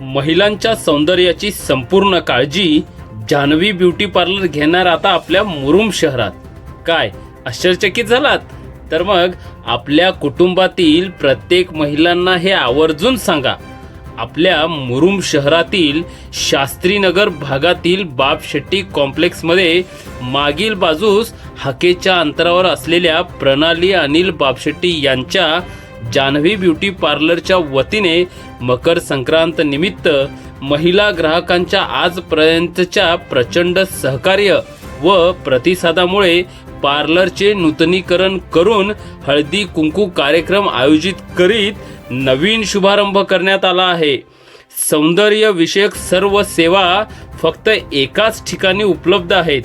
महिलांच्या सौंदर्याची संपूर्ण काळजी जान्हवी ब्युटी पार्लर घेणार आता आपल्या मुरुम शहरात. काय आश्चर्यचकित झालात? तर मग आपल्या कुटुंबातील प्रत्येक महिलांना हे आवर्जून सांगा. आपल्या मुरुम शहरातील शास्त्रीनगर भागातील बाप शेट्टी कॉम्प्लेक्समध्ये मागील बाजूस हाकेच्या अंतरावर असलेल्या प्रणाली अनिल बापशेट्टी यांच्या जान्हवी ब्युटी पार्लरच्या वतीने मकर संक्रांत निमित्त महिला ग्राहकांच्या आजपर्यंतच्या प्रचंड सहकार्य व प्रतिसादामुळे पार्लरचे नूतनीकरण करून हळदी कुंकू कार्यक्रम आयोजित करीत नवीन शुभारंभ करण्यात आला आहे. सौंदर्य विषयक सर्व सेवा फक्त एकाच ठिकाणी उपलब्ध आहेत.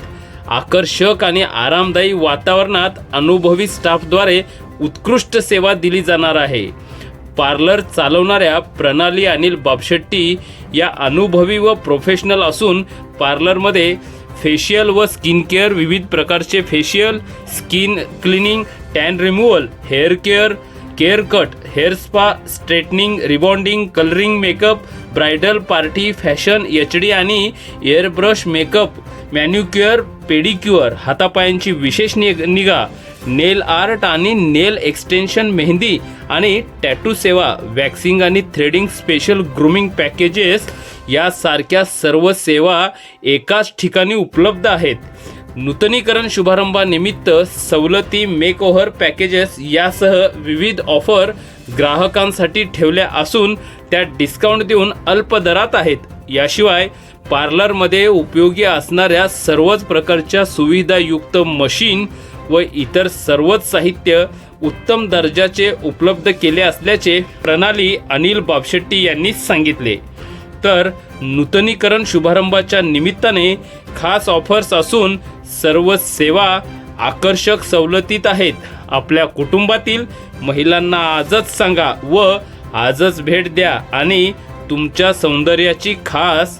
आकर्षक आणि आरामदायी वातावरणात अनुभवी स्टाफद्वारे उत्कृष्ट सेवा दिली जाणार आहे. पार्लर चालवणाऱ्या प्रणाली अनिल बापशेट्टी या अनुभवी व प्रोफेशनल असून पार्लरमध्ये फेशियल व स्किन केअर विविध प्रकारचे facial skin cleaning tan removal hair care care cut hair spa straightening rebonding colouring makeup bridal party fashion H D आणि एअरब्रश मेकअप मॅन्युक्युअर पेडिक्युअर हातापायांची विशेष निग निगा नेल आर्ट आणि नेल एक्सटेन्शन मेहंदी आणि टॅटू सेवा वॅक्सिंग आणि थ्रेडिंग स्पेशल ग्रूमिंग पॅकेजेस यासारख्या सर्व सेवा एकाच ठिकाणी उपलब्ध आहेत. नूतनीकरण शुभारंभानिमित्त सवलती मेकओव्हर पॅकेजेस यासह विविध ऑफर ग्राहकांसाठी ठेवल्या असून त्या डिस्काउंट देऊन अल्प दरात आहेत. याशिवाय पार्लरमध्ये उपयोगी असणाऱ्या सर्वच प्रकारच्या सुविधायुक्त मशीन व इतर सर्वच साहित्य उत्तम दर्जाचे उपलब्ध केले असल्याचे प्रणाली अनिल बापशेट्टी यांनी सांगितले. तर नूतनीकरण शुभारंभाच्या निमित्ताने खास ऑफर्स असून सर्व सेवा आकर्षक सवलतीत आहेत. आपल्या कुटुंबातील महिलांना आजच सांगा व आजच भेट द्या आणि तुमच्या सौंदर्याची खास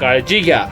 काळजी घ्या.